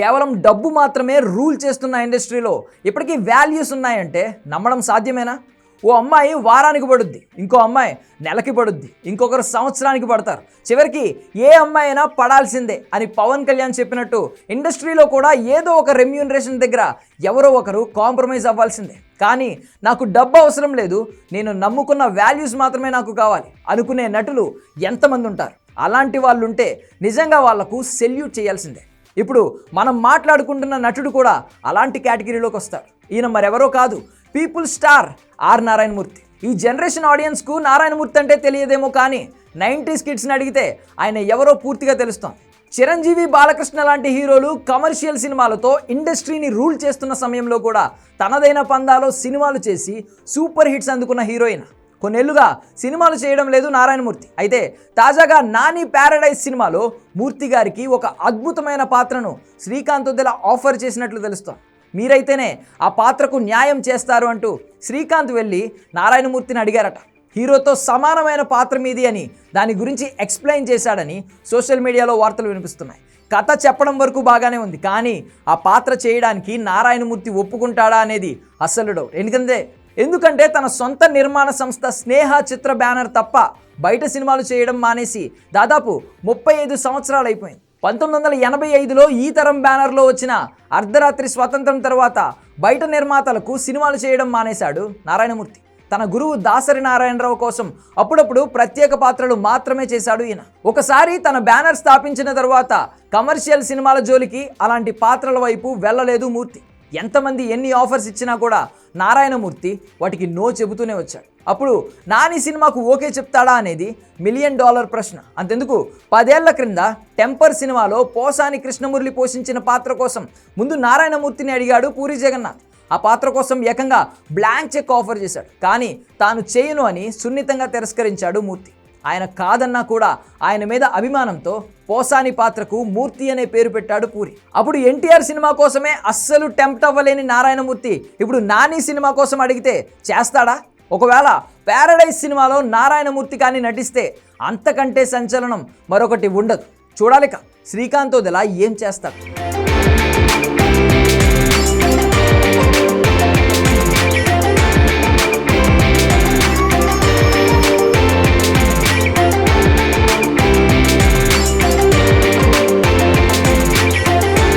కేవలం డబ్బు మాత్రమే రూల్ చేస్తున్న ఇండస్ట్రీలో ఇప్పటికీ వాల్యూస్ ఉన్నాయంటే నమ్మడం సాధ్యమేనా? ఓ అమ్మాయి వారానికి పడుద్ది ఇంకో అమ్మాయి నెలకి పడుద్ది ఇంకొకరు సంవత్సరానికి పడతారు. చివరికి ఏ అమ్మాయి అయినా పడాల్సిందే అని పవన్ కళ్యాణ్ చెప్పినట్టు ఇండస్ట్రీలో కూడా ఏదో ఒక రెమ్యూనరేషన్ దగ్గర ఎవరో ఒకరు కాంప్రమైజ్ అవ్వాల్సిందే. కానీ నాకు డబ్బు అవసరం లేదు నేను నమ్ముకున్న వాల్యూస్ మాత్రమే నాకు కావాలి అనుకునే నటులు ఎంతమంది ఉంటారు? అలాంటి వాళ్ళు ఉంటే నిజంగా వాళ్ళకు సెల్యూట్ చేయాల్సిందే. ఇప్పుడు మనం మాట్లాడుకుంటున్న నటుడు కూడా అలాంటి కేటగిరీలోకి వస్తారు ఈయన మరెవరో కాదు పీపుల్ స్టార్ ఆర్ నారాయణమూర్తి. ఈ జనరేషన్ ఆడియన్స్కు నారాయణమూర్తి అంటే తెలియదేమో కానీ నైంటీస్ కిడ్స్ని అడిగితే ఆయన ఎవరో పూర్తిగా తెలుస్తాం. చిరంజీవి బాలకృష్ణ లాంటి హీరోలు కమర్షియల్ సినిమాలతో ఇండస్ట్రీని రూల్ చేస్తున్న సమయంలో కూడా తనదైన పందాలో సినిమాలు చేసి సూపర్ హిట్స్ అందుకున్న హీరోయిన్. కొన్నేళ్ళుగా సినిమాలు చేయడం లేదు నారాయణమూర్తి. అయితే తాజాగా నాని ప్యారడైజ్ సినిమాలో మూర్తి గారికి ఒక అద్భుతమైన పాత్రను శ్రీకాంత్ వద్దల ఆఫర్ చేసినట్లు తెలుస్తోంది. మీరైతేనే ఆ పాత్రకు న్యాయం చేస్తారు అంటూ శ్రీకాంత్ వెళ్ళి నారాయణమూర్తిని అడిగారట. హీరోతో సమానమైన పాత్ర మీది అని దాని గురించి ఎక్స్ప్లెయిన్ చేశాడని సోషల్ మీడియాలో వార్తలు వినిపిస్తున్నాయి. కథ చెప్పడం వరకు బాగానే ఉంది కానీ ఆ పాత్ర చేయడానికి నారాయణమూర్తి ఒప్పుకుంటాడా అనేది అసలు డౌట్ ఎందుకంటే ఎందుకంటే తన సొంత నిర్మాణ సంస్థ స్నేహ చిత్ర బ్యానర్ తప్ప బయట సినిమాలు చేయడం మానేసి దాదాపు ముప్పై ఐదు సంవత్సరాలు అయిపోయింది. పంతొమ్మిది వందల ఎనభై ఐదులో ఈ తరం బ్యానర్లో వచ్చిన అర్ధరాత్రి స్వతంత్రం తర్వాత బయట నిర్మాతలకు సినిమాలు చేయడం మానేశాడు నారాయణమూర్తి. తన గురువు దాసరి నారాయణరావు కోసం అప్పుడప్పుడు ప్రత్యేక పాత్రలు మాత్రమే చేశాడు ఈయన. ఒకసారి తన బ్యానర్ స్థాపించిన తర్వాత కమర్షియల్ సినిమాల జోలికి అలాంటి పాత్రల వైపు వెళ్ళలేదు మూర్తి. ఎంతమంది ఎన్ని ఆఫర్స్ ఇచ్చినా కూడా నారాయణమూర్తి వాటికి నో చెబుతూనే వచ్చాడు. అప్పుడు నాని సినిమాకు ఓకే చెప్తాడా అనేది మిలియన్ డాలర్ ప్రశ్న. అంతెందుకు? పదేళ్ళ క్రింద టెంపర్ సినిమాలో పోసాని కృష్ణమురళి పోషించిన పాత్ర కోసం ముందు నారాయణమూర్తిని అడిగాడు పూరి జగన్నాథ్. ఆ పాత్ర కోసం ఏకంగా బ్లాంక్ చెక్ ఆఫర్ చేశాడు. కానీ తాను చేయను అని సున్నితంగా తిరస్కరించాడు మూర్తి. ఆయన కాదన్నా కూడా ఆయన మీద అభిమానంతో పోసాని పాత్రకు మూర్తి అనే పేరు పెట్టాడు పూరి. అప్పుడు ఎన్టీఆర్ సినిమా కోసమే అస్సలు టెంప్ట్ అవ్వలేని నారాయణమూర్తి ఇప్పుడు నాని సినిమా కోసం అడిగితే చేస్తాడా? ఒకవేళ ప్యారడైజ్ సినిమాలో నారాయణమూర్తి కానీ నటిస్తే అంతకంటే సంచలనం మరొకటి ఉండదు. చూడాలిక. శ్రీకాంత్ వదిలా ఏం చేస్తాడు?